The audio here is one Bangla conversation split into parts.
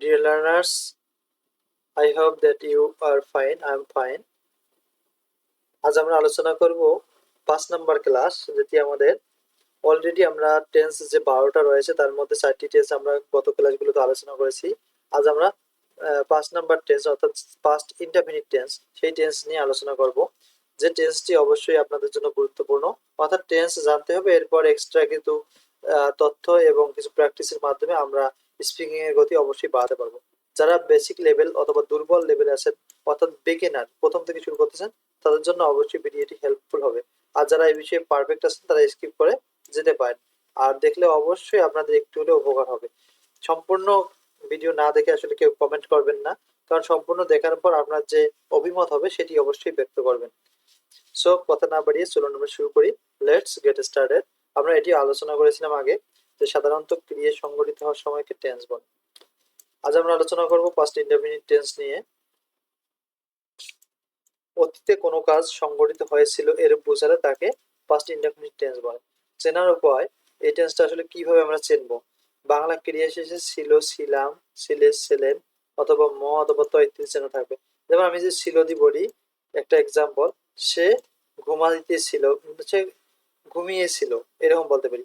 Dear learners, I hope that you are fine. I'm fine. আজ আমরা আলোচনা করব পাঁচ নাম্বার ক্লাস যেটি আমাদের অলরেডি আমরা টেন্স যে বারোটা রয়েছে তার মধ্যে চারটি টেন্স আমরা গত ক্লাসগুলোতে আলোচনা করেছি আজ আমরা পাঁচ নাম্বার টেন্স অর্থাৎ পাস্ট ইন্টারমিনিট টেন্স সেই টেন্স নিয়ে আলোচনা করব যে টেন্সটি অবশ্যই আপনাদের জন্য গুরুত্বপূর্ণ অর্থাৎ টেন্স জানতে হবে এরপর এক্সট্রা কিন্তু তথ্য এবং কিছু প্র্যাকটিসের মাধ্যমে আমরা স্পিকিং এর গতি অবশ্যই বাড়াতে পারব। যারা বেসিক লেভেল অথবা দুর্বল লেভেলে আছেন, অর্থাৎ বিগিনার প্রথম থেকে শুরু করতেছেন তাদের জন্য অবশ্যই ভিডিওটি হেল্পফুল হবে। আর যারা এই বিষয়ে পারফেক্ট আছেন, তারা স্কিপ করে যেতে পারেন। আর দেখলে অবশ্যই আপনাদের একটু হলেও উপকার হবে। সম্পূর্ণ ভিডিও না দেখে আসলে কেউ কমেন্ট করবেন না। কারণ সম্পূর্ণ দেখার পর আপনার যে অভিমত হবে, সেটি অবশ্যই ব্যক্ত করবেন। সো কথা না বাড়িয়ে চলুন আমরা শুরু করি। লেটস গেট স্টার্টেড আমরা এটি আলোচনা করেছিলাম আগে। যে সাধারণত ক্রিয়া সংগঠিত হওয়ার সময়কে টেন্স বলে। আজ আমরা আলোচনা করব পাস্ট ইন্ডেফিনিট টেন্স নিয়ে। অতীতে কোনো কাজ সংগঠিত হয়েছিল এরূপ বোঝালে তাকে পাস্ট ইন্ডেফিনিট টেন্স বলে। চেনার উপায়, এই টেন্সটা আসলে কীভাবে আমরা চিনবো? বাংলা ক্রিয়া শেষে ছিল, ছিলাম, ছিলে, ছিলেন অথবা ম অথবা ত ইত্যাদি চেনা থাকবে। যেমন আমি যে ছিল দি বলি, একটা এক্সাম্পল সে ঘুমাইতেছিল, সে ঘুমিয়েছিল, এরকম বলতে পারি।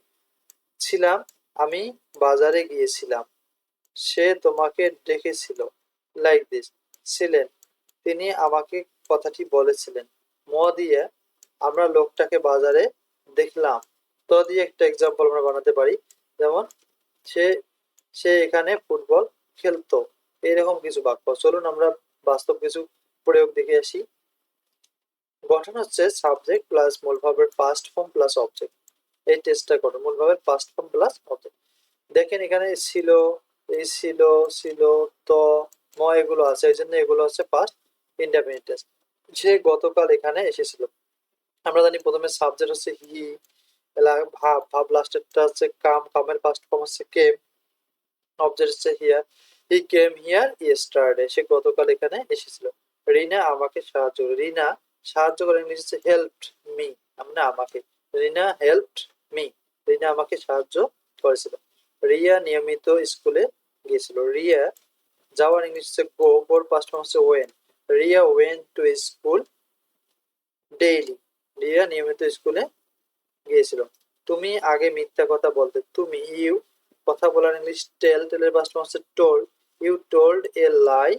ছিলাম, আমি বাজারে গিয়েছিলাম। সে তোমাকে ডেকেছিল। Like this. ছিলেন। তিনি আমাকে কথাটি বলেছিলেন। ম দিয়ে আমরা লোকটাকে বাজারে দেখলাম। ত দিয়ে একটা এক্সাম্পল আমরা বানাতে পারি। যেমন, সে সে এখানে ফুটবল খেলতো। এরকম কিছু বাক্য। চলুন আমরা বাস্তব কিছু প্রয়োগ দেখে আসি। গঠন হচ্ছে সাবজেক্ট প্লাস মূল ভাবের পাস্ট ফর্ম প্লাস অবজেক্ট এই টেস্টটা করুন মূল ভাবের পাস্ট ফর্ম প্লাস অবজেক্ট দেখেন এখানে ছিল এই ছিল ছিল, তো, ম এগুলো আছে, এই জন্য এগুলো হচ্ছে পাস্ট ইন্ডেফিনিট টেন্স সে গতকাল এখানে এসেছিল। আমরা জানি প্রথমে সাবজেক্ট হচ্ছে হি ভাব ভাব লাস্টেরটা হচ্ছে কাম, কামের ফার্স্ট ফর্ম হচ্ছে কেম অবজেক্ট হচ্ছে here he came here yesterday সে গতকাল এখানে এসেছিল। রিনা আমাকে সাহায্য করে। রিনা সাহায্য করে, ইংলিশ হচ্ছে হেল্পড মি মানে আমাকে। রিনা হেল্পড আমাকে সাহায্য করেছিল। রিয়া নিয়মিত স্কুলে গিয়েছিল। রিয়া যাওয়ার ইংলিশ হচ্ছে গো গোর পাস্ট ফর্ম হচ্ছে went Riya went to school daily Riya নিয়মিত স্কুলে গিয়েছিল। তুমি আগে মিথ্যা কথা বলতে, তুমি ইউ কথা বলার ইংলিশ টেল টেলের পাস্ট ফর্ম হচ্ছে told you told a lie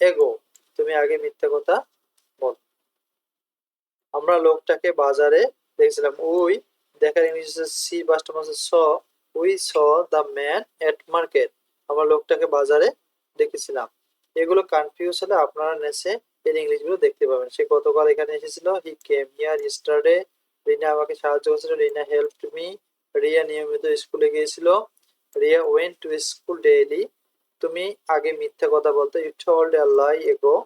ago তুমি আগে মিথ্যা কথা বল। আমরা লোকটাকে বাজারে দেখছিলাম। উই দেখার ইংলিশ হচ্ছে সি ফর্ম হচ্ছে saw we saw the man at market আমরা লোকটাকে বাজারে দেখেছিলাম। এগুলো কনফিউজ হলে আপনারা নেসে এর ইংলিশগুলো দেখতে পাবেন। সে গতকাল এখানে এসেছিল। হি কেম হিয়ার ইস্টারডে রিনা আমাকে সাহায্য করেছিল। রিনা হেল্প মি রিয়া নিয়মিত স্কুলে গিয়েছিল। Riya went to school daily তুমি আগে মিথ্যা কথা বলতে ইউ টোল্ড আ লাই এগো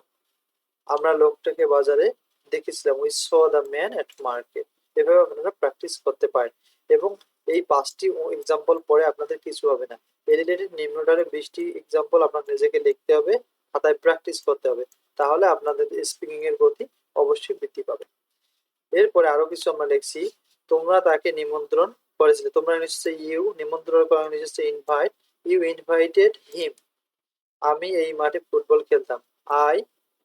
আমরা লোকটাকে বাজারে দেখেছিলাম। We saw the man at market এভাবে আপনারা প্র্যাকটিস করতে পারেন। এবং এই পাঁচটি এক্সাম্পল পরে আপনাদের কিছু হবে না। এই রিলেটেড নিম্নটারে বিশটি এক্সাম্পল আপনার নিজেকে লিখতে হবে, খাতায় প্র্যাকটিস করতে হবে। তাহলে আপনাদের স্পিকিং এর গতি অবশ্যই বৃদ্ধি পাবে। এরপরে আরও কিছু আমরা লিখছি। তোমরা তাকে নিমন্ত্রণ করেছিলে। তোমরা নিশ্চয়ই ইউ নিমন্ত্রণ করা নিশ্চয়ই ইনভাইট ইউ ইনভাইটেড হিম আমি এই মাঠে ফুটবল খেলতাম। I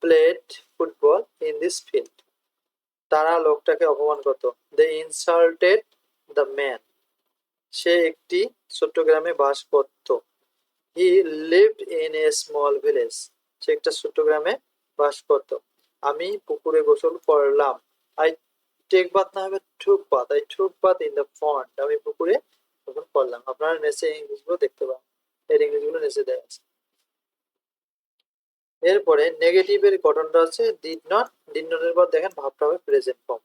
played football in this field তারা লোকটাকে অপমান করত। দে ইনসাল্টেড দ্য ম্যান সে একটি ছোট্ট গ্রামে বাস করত। He lived in a small village সে একটা ছোট্ট গ্রামে বাস করত। আমি পুকুরে গোসল করলাম। আই টেক বাথ না হবে took bath I took bath in the pond আমি পুকুরে গোসল করলাম। আপনারা নেচে ইংলিশগুলো দেখতে পাবেন। এর ইংলিশগুলো নেচে দেওয়া আছে। এরপরে নেগেটিভের গঠনটা হচ্ছে ডিড নট ডিড নটের পর দেখেন ভাবটা হবে প্রেজেন্ট ফর্ম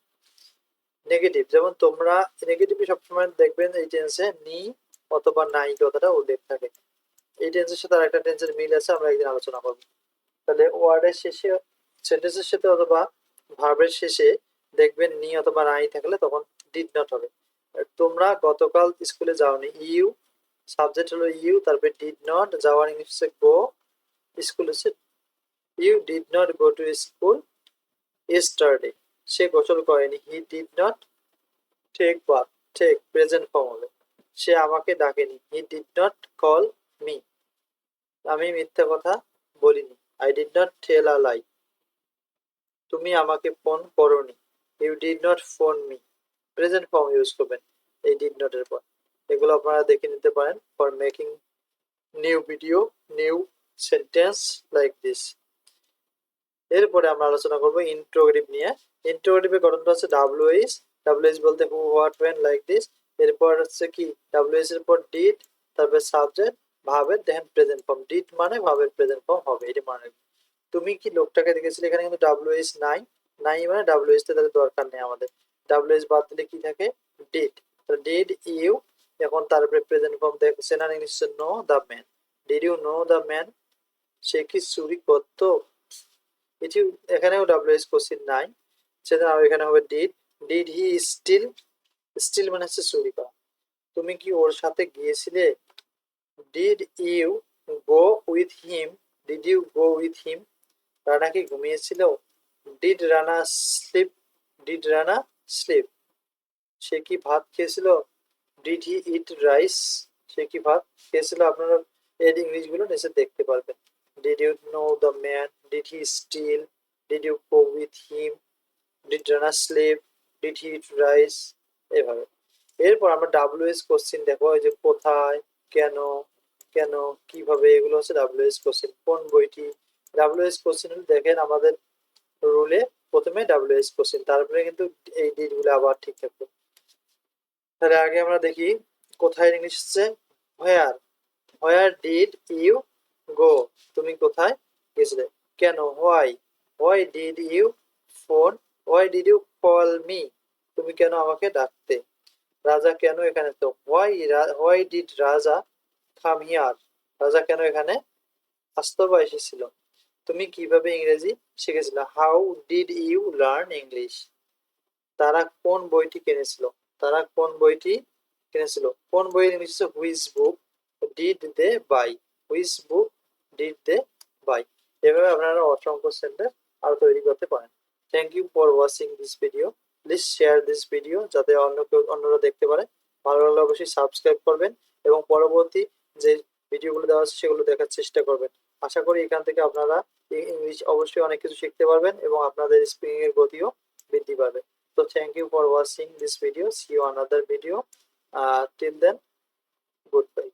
নেগেটিভ যেমন তোমরা নেগেটিভে সবসময় দেখবেন এই টেন্সে নি অথবা নাই কথাটা উল্লেখ থাকে। এই টেন্সের সাথে আরেকটা টেন্সের মিল আছে, আমরা একদিন আলোচনা করব। তাহলে ওয়ার্ডের শেষে সেন্টেন্সের সাথে অথবা ভার্বের শেষে দেখবেন নি অথবা নাই থাকলে তখন ডিড নট হবে। তোমরা গতকাল স্কুলে যাওনি ইউ সাবজেক্ট হলো ইউ তারপরে ডিড নট যাওয়ার ইংলিশ গো স্কুল হচ্ছে you did not go to school yesterday সে গোসল করেনি। He did not take bath take present form হবে সে আমাকে ডাকেনি। He did not call me আমি মিথ্যা কথা বলিনি। I did not tell a lie তুমি আমাকে ফোন করনি। You did not phone me present form use করবেন। এই ডিড নটের পর এগুলো আপনারা দেখে নিতে পারেন for making new video new sentence like this এরপরে আমরা আলোচনা করব ইন্ট্রোগেটিভ নিয়ে। ইন্ট্রোগেটিভের গঠনটা হচ্ছে ডাব্লিউএইচ ডাব্লিউএইচ বলতে who what when like this এরপর হচ্ছে কি? ডাব্লিউএইচ এর পর ডিড তারপর সাবজেক্ট ভাবের দেখেন প্রেজেন্ট ফর্ম ডিড মানে ভাবের প্রেজেন্ট ফর্ম হবে, এটি মনে রাখবেন তুমি কি লোকটাকে দেখেছিলে? এখানে কিন্তু ডাব্লিউএইচ নাই। নাই মানে ডাব্লিউএইচ তে তাদের দরকার নেই আমাদের। ডাব্লিউএইচ বাদ দিলে কি থাকে? তো ডিড ইউ এখন তারপরে প্রেজেন্ট ফর্ম দেখছেন আর English know the man did you know the man সে কি চুরি করতো? এটি এখানেও ডাব্লিউএস কোশ্চিন নাই, সেটা এখানে হবে did did he steal steal মানে হচ্ছে চুরি করা। তুমি কি ওর সাথে গিয়েছিলে? Did you go with him did you go with him Rana কি ঘুমিয়েছিল? Did Rana sleep did Rana sleep সে কি ভাত খেয়েছিল? ডিড হি ইট রাইস সে কি ভাত খেয়েছিল? আপনারা এর ইংলিশগুলো নিচে দেখতে পারবেন। You know the man did he steal did you go with him did Rana sleep did he eat rice এভাবে। এরপর আমরা ডাব্লিউএস কোশ্চিন দেখো যে কোথায়, কেন কেন, কীভাবে, এগুলো হচ্ছে ডাব্লিউএস কোশ্চিন কোন বইটি? ডাব্লিউএস কোশ্চিন দেখেন আমাদের রুলে প্রথমে ডাব্লিউএস কোশ্চিন তারপরে কিন্তু এই ডিটগুলো আবার ঠিক থাকবে। তাহলে আগে আমরা দেখি, কোথায় ইংলিশ হচ্ছে? Where where did you go, তুমি কোথায়? গেছিলে। কেন? Why why did you phone why did you call me তুমি কেন আমাকে ডাকতে? রাজা কেন এখানে তো? হোয়াই হোয়াই ডিড রাজা কাম হিয়ার রাজা কেন এখানে আসতে বা এসেছিল? তুমি কীভাবে ইংরেজি শিখেছিলে? How did you learn English তারা কোন বইটি কিনেছিল? তারা কোন বইটি কিনেছিল? কোন বইয়ের English whose book did they buy whose book did they buy. এভাবে আপনারা অসংখ্য সেন্টেন্স আরও তৈরি করতে পারেন। Thank you for watching this video please share this video যাতে অন্য কেউ, অন্যরা দেখতে পারে। ভালো লাগলে অবশ্যই সাবস্ক্রাইব করবেন এবং পরবর্তী যে ভিডিওগুলো দেওয়া আছে সেগুলো দেখার চেষ্টা করবেন। আশা করি এখান থেকে আপনারা ইংলিশ অবশ্যই অনেক কিছু শিখতে পারবেন এবং আপনাদের স্পিকিং এর গতিও বৃদ্ধি পাবে। তো thank you for watching this video see you another video till then good bye